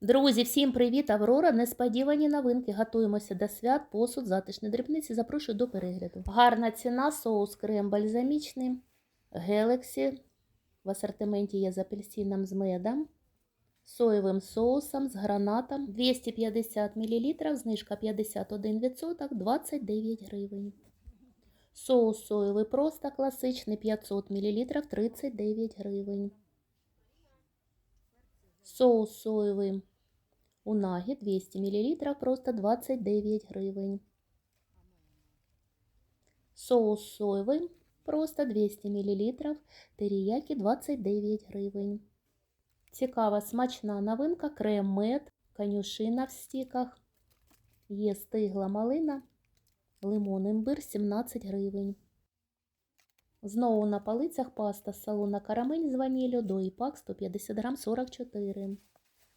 Друзі, всім привіт! Аврора! Несподівані новинки. Готуємося до свят, посуд, затишні дрібниці. Запрошую до перегляду. Гарна ціна, соус крем бальзамічний, Galaxy. В асортименті є з апельсином з медом, соєвим соусом, з гранатом. 250 мл, знижка 51%, 29 гривень. Соус соєвий просто класичний 500 мл, 39 гривень. Соус соєвий унагі 200 мл, просто 29 гривень. Соус соєвий просто 200 мл, теріякі 29 гривень. Цікава смачна новинка крем-мед, конюшина в стіках. Є стигла малина, лимон імбир 17 гривень. Знову на полицях паста салона карамель з ваніллю до іпак 150 грам 44.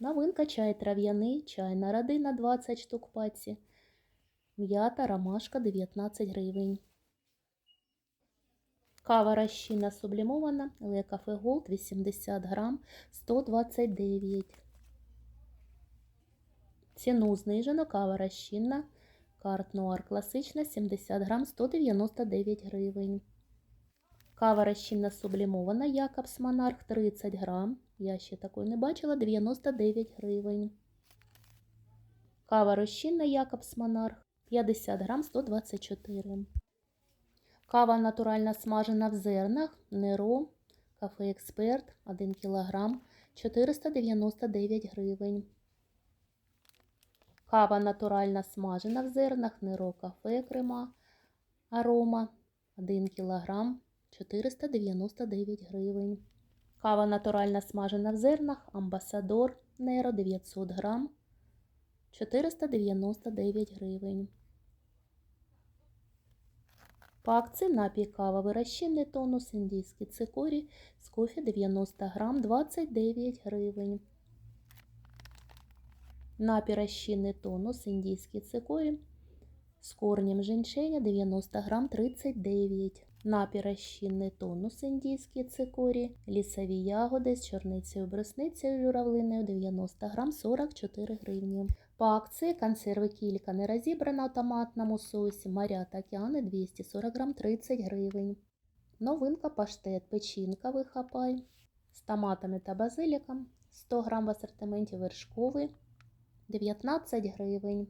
Новинка чай трав'яний, чайна родина 20 штук паці. М'ята, ромашка 19 гривень. Кава розчинна сублімована, Cafe Gold 80 грам 129. Ціну знижено, кава розчинна, карт Нуар класична 70 грам 199 гривень. Кава розчинна сублімована Якобс Монарх 30 грам. Я ще такої не бачила 99 гривень. Кава розчинна Якобс Монарх 50 грам 124. Кава натуральна смажена в зернах Неро Кафе Експерт 1 кг 499 гривень. Кава натуральна смажена в зернах Неро Кафе Крема Арома 1 кг 499 гривень. Кава натуральна смажена в зернах Амбасадор Неро 900 грам 499 гривень. По акції напій кава вирощений тонус індійський цикорій з кофе 90 грам 29 гривень. Напій розчинний тонус індійський цикорій з корнем женьшеня 90 грам 39 Напій розчинний тонус індійський цикорій, лісові ягоди з чорницею брусницею журавлиною 90 грам 44 гривні. По акції консерви кілька не розібрана в томатному соусі моря та океани 240 грам 30 гривень. Новинка паштет печінка вихапай з томатами та базиліком 100 грам в асортименті вершковий 19 гривень.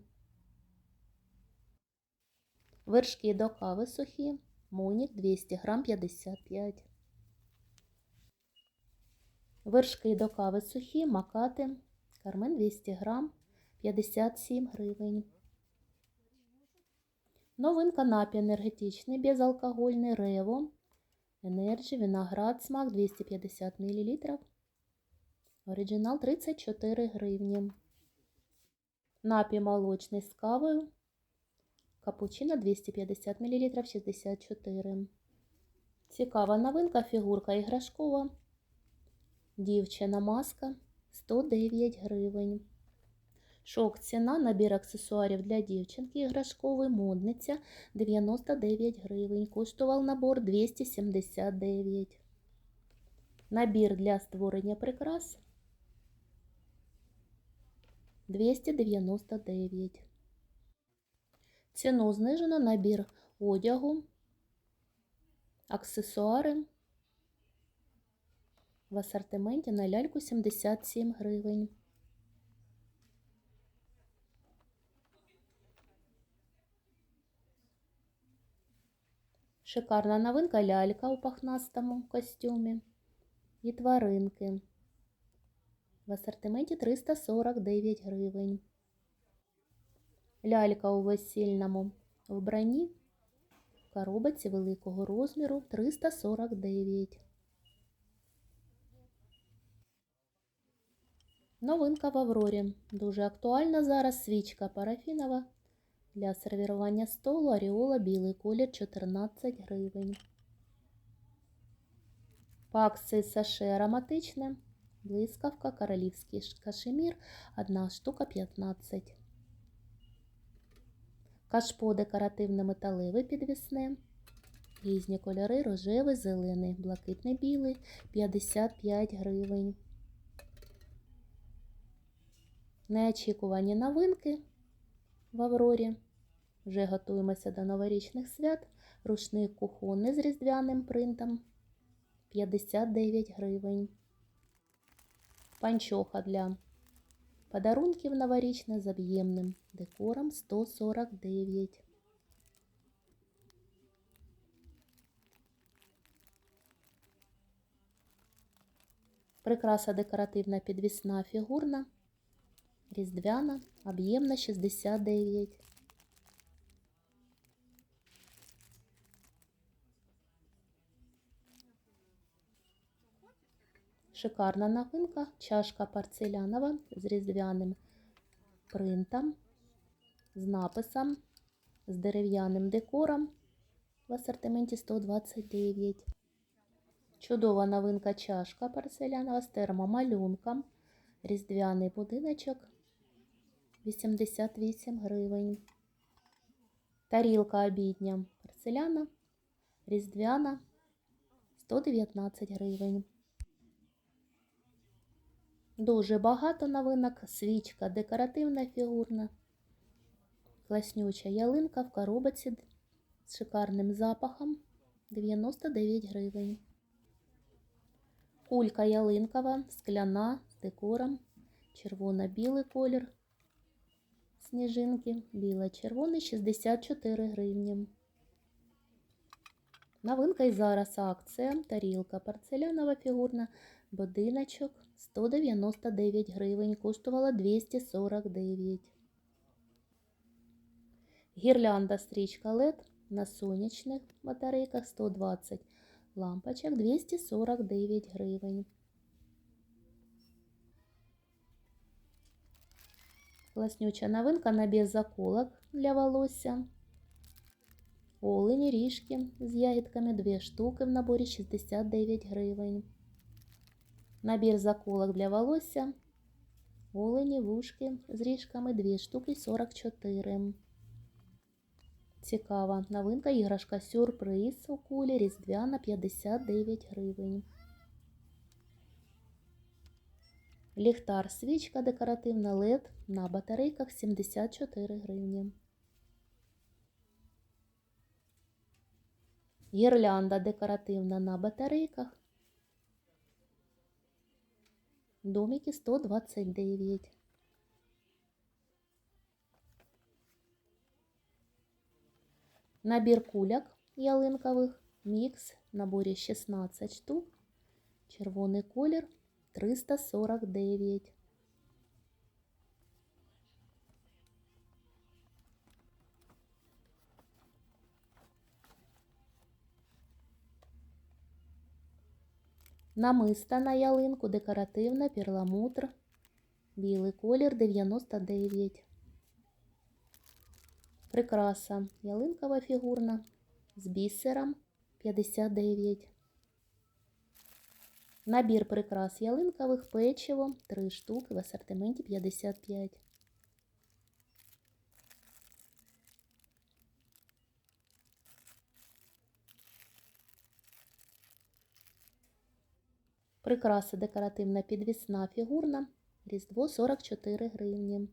Вершки до кави сухі Монік 200 грам 55. Вершки до кави сухі, макати, кармен 200 грам 57 гривень. Новинка напій енергетичний, безалкогольний рево. Енерджі, виноград, смак 250 мл. Оригінал 34 гривні. Напій молочний з кавою Капучино 250 мл 64. Цікава новинка, фігурка іграшкова. Дівчина маска 109 гривень. Шок ціна, набір аксесуарів для дівчинки іграшковий, модниця 99 гривень. Коштував набор 279. Набір для створення прикрас 299. Ціну знижено набір одягу, аксесуари в асортименті на ляльку 77 гривень. Шикарна новинка лялька у пахнастому костюмі і тваринки. В асортименті 349 гривень. Лялька у весільному вбранні в коробці великого розміру 349. Новинка в Аврорі. Дуже актуальна зараз свічка парафінова для сервірування столу Аріола білий колір 14 гривень. Акції саше ароматичне. Блискавка, королівський кашемір, одна штука 15. Кашпо декоративне металеве підвісне. Різні кольори рожевий, зелений, блакитний білий 55 гривень. Неочікувані новинки в Аврорі. Вже готуємося до новорічних свят. Рушник кухонний з різдвяним принтом 59 гривень. Панчоха для подарунків новорічних з об'ємним декором 149. Прикраса декоративна підвісна фігурна. Різдвяна, об'ємна 69. Шикарна новинка, чашка порцелянова з різдвяним принтом, з написом, з дерев'яним декором в асортименті 129. Чудова новинка чашка порцелянова з термомалюнком, різдвяний будиночок 88 гривень. Тарілка обідня порцеляна, різдвяна 119 гривень. Дуже багато новинок. Свічка декоративна фігурна. Класнюча ялинка в коробці з шикарним запахом 99 гривень. Кулька ялинкова, скляна з декором, червоно-білий колір. Сніжинки, біло-червоний 64 гривні. Новинка і зараз акція. Тарілка порцелянова фігурна, будиночок 199 гривень, коштувала 249. Гірлянда стрічка LED на сонячних батарейках 120 лампочок 249 гривень. Класнюча новинка набір заколок для волосся. Олені ріжки з ягідками 2 штуки в наборі 69 гривень. Набір заколок для волосся. Олені вушки з ріжками 2 штуки 44. Цікава новинка іграшка сюрприз у кулі різдвяна 59 гривень. Ліхтар свічка декоративна LED на батарейках 74 гривні. Гірлянда декоративна на батарейках. Домики 129. Набір куляк ялинкових. Мікс в наборі 16 штук. Червоний колір 349. Намиста на ялинку декоративна перламутр. Білий колір 99. Прикраса ялинкова фігурна з бісером 59. Набір прикрас ялинкових печиво 3 штуки в асортименті 55. Прикраса декоративна підвісна фігурна. Різдво 44 гривні.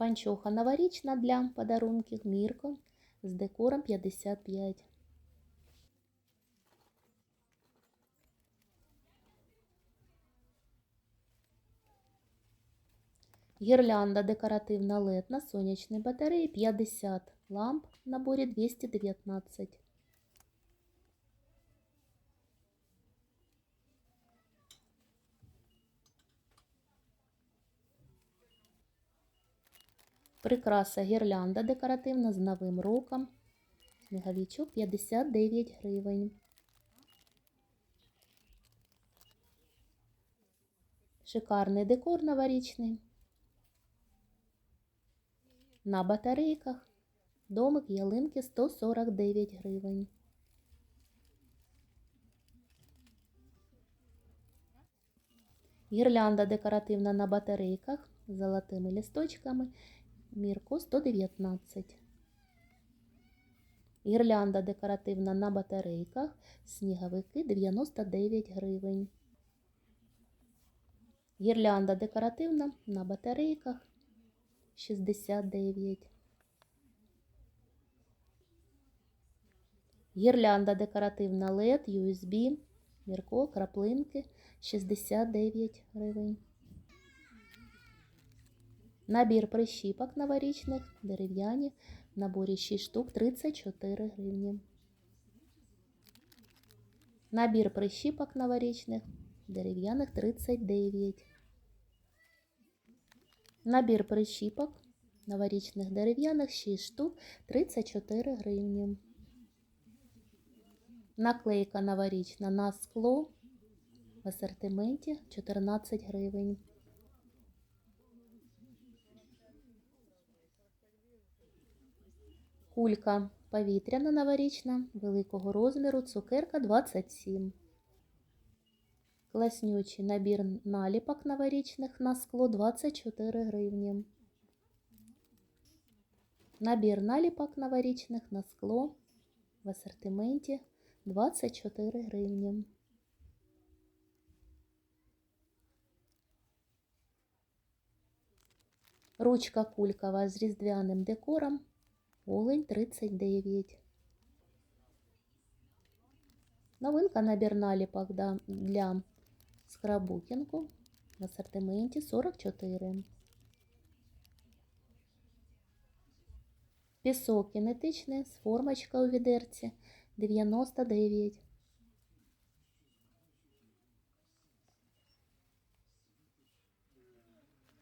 Панчоха новорічна для подарунків Мірко з декором 55. Гірлянда декоративна LED на сонячній батареї 50 ламп в наборі 219. Прикраса гірлянда декоративна з новим роком. Сніговичок 59 гривень. Шикарний декор новорічний. На батарейках. Домик ялинки 149 гривень. Гірлянда декоративна на батарейках з золотими лісточками. Мірко 119. Гірлянда декоративна на батарейках. Сніговики 99 гривень. Гірлянда декоративна на батарейках 69. Гірлянда декоративна LED, USB, Мірко, краплинки 69 гривень. Набір прищіпок новорічних, дерев'яні, в наборі 6 штук 34 гривні. Набір прищіпок новорічних, дерев'яних 39. Набір прищіпок новорічних дерев'яних 6 штук 34 гривні. Наклейка новорічна на скло в асортименті 14 гривень. Кулька повітряна новорічна великого розміру, цукерка 27. Класнючий набір наліпок новорічних на скло 24 гривні. Набір наліпок новорічних на скло в асортименті 24 гривні. Ручка кулькова з різдвяним декором. Олень 39. Новинка набір наліпок для скраббукінгу в асортименті 44. Пісок кінетичний з формочкою у відерці 99.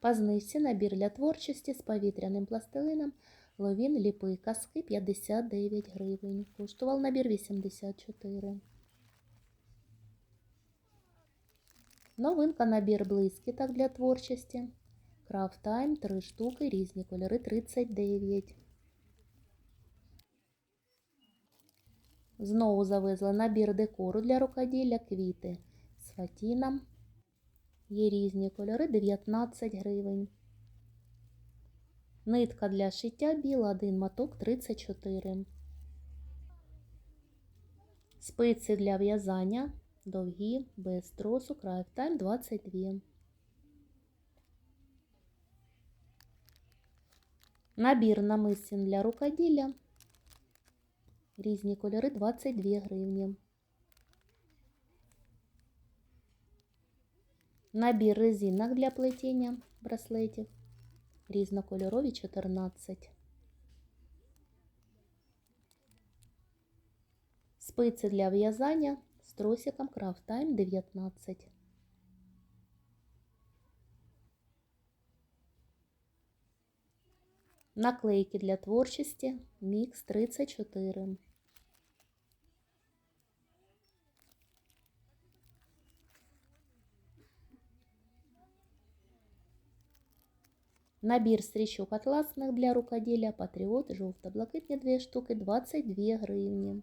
По знижці набір для творчості з повітряним пластилином Ловін ліпи казки 59 гривень. Коштував набір 84. Новинка набір блискіток для творчості. Крафт Тайм 3 штуки, різні кольори 39. Знову завезла набір декору для рукоділля, квіти з фатіном. Є різні кольори 19 гривень. Нитка для шиття біла, один моток 34. Спиці для в'язання довгі, без тросу, крайфтайм 22. Набір намисин для рукоділля. Різні кольори 22 гривні. Набір резинок для плетіння браслетів. Різнокольорові 14. Спиці для в'язання з тросиком Craft Time 19. Наклейки для творчості Мікс 34. Набір стрічок атласних для рукоділля Патріот жовто-блакитні 2 штуки 22 гривні.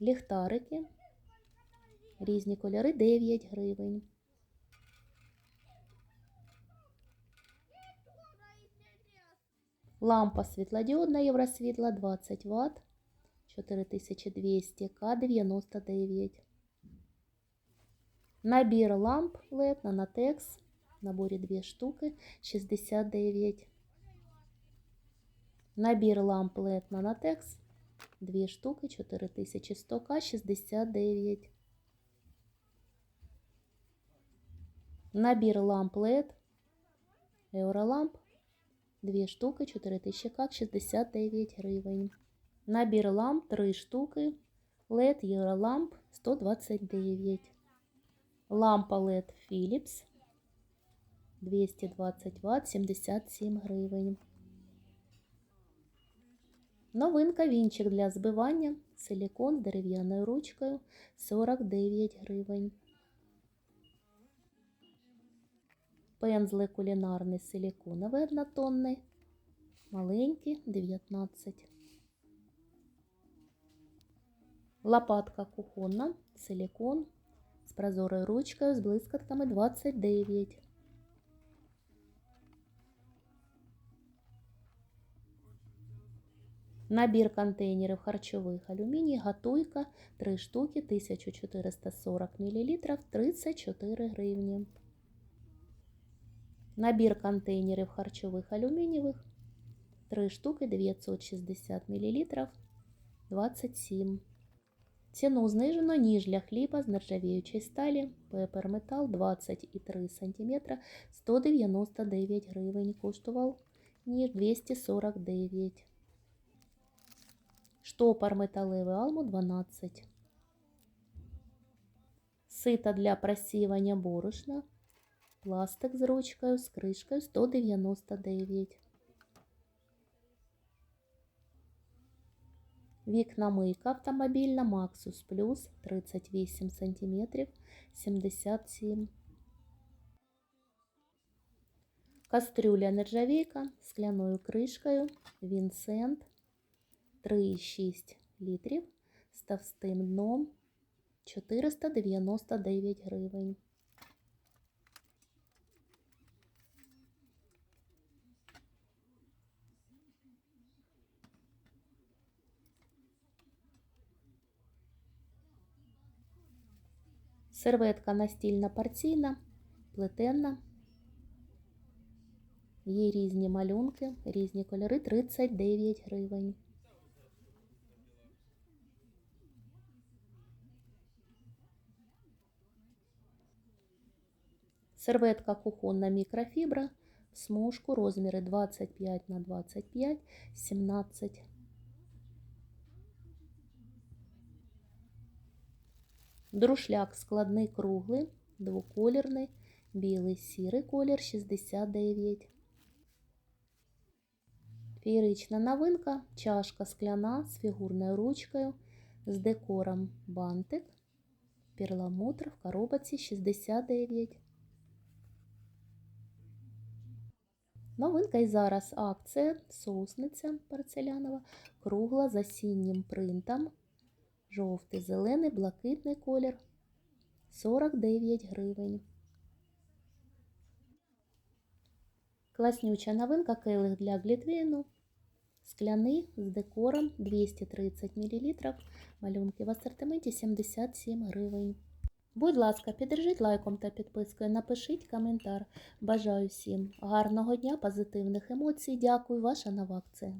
Ліхтарики. Різні кольори 9 гривень. Лампа світлодіодна Євросвітла 20 Вт 4200 К 99. Набір ламп LED Nanotex наборі 2 штуки 69. Набір ламп LED Nanotex 2 штуки 4100 К 69. Набір ламп LED Eurolamp 2 штуки 4000 К 69 гривень. Набір ламп 3 штуки LED Eurolamp 129. Лампа LED Philips 220 Вт 77 гривень. Новинка вінчик для збивання. Силікон з дерев'яною ручкою 49 гривень. Пензли кулінарний силіконовий однотонний. Маленький 19. Лопатка кухонна, силікон з прозорою ручкою з блискітками 29. Набір контейнерів харчових алюміній, готуйка 3 штуки 1440 мл 34 гривні. Набір контейнерів харчових алюмінієвих. 3 штуки 960 мл 27. Ціну знижено ніж для хліба з нержавіючої сталі Пепер Метал 20,3 см 199 гривень. Коштував ніж 249. Штопор металевий алму 12. Сито для просіювання борошна. Пластик з ручкою з кришкою 199. Вікна мийка автомобільна Maxus Plus 38 см 77. Кастрюля нержавійка з скляною кришкою Вінсент 3,6 літрів з товстим дном 499 гривень. Серветка настільна порційна, плетенна. Є різні малюнки, різні кольори 39 гривень. Серветка кухонна мікрофібра смужку розміри 25 на 25, 17. Друшляк складний круглий, двоколірний, білий сірий колір 69. Феєрична новинка, чашка скляна з фігурною ручкою, з декором бантик, перламутр в коробці 69. Новинка і зараз акція соусниця порцелянова, кругла з осіннім принтом. Жовтий, зелений, блакитний колір 49 гривень. Класнюча новинка келих для глітвейну. Скляний з декором 230 мл. Малюнки в асортименті 77 гривень. Будь ласка, піддержіть лайком та підпискою, напишіть коментар. Бажаю всім гарного дня, позитивних емоцій. Дякую, ваша нова акція.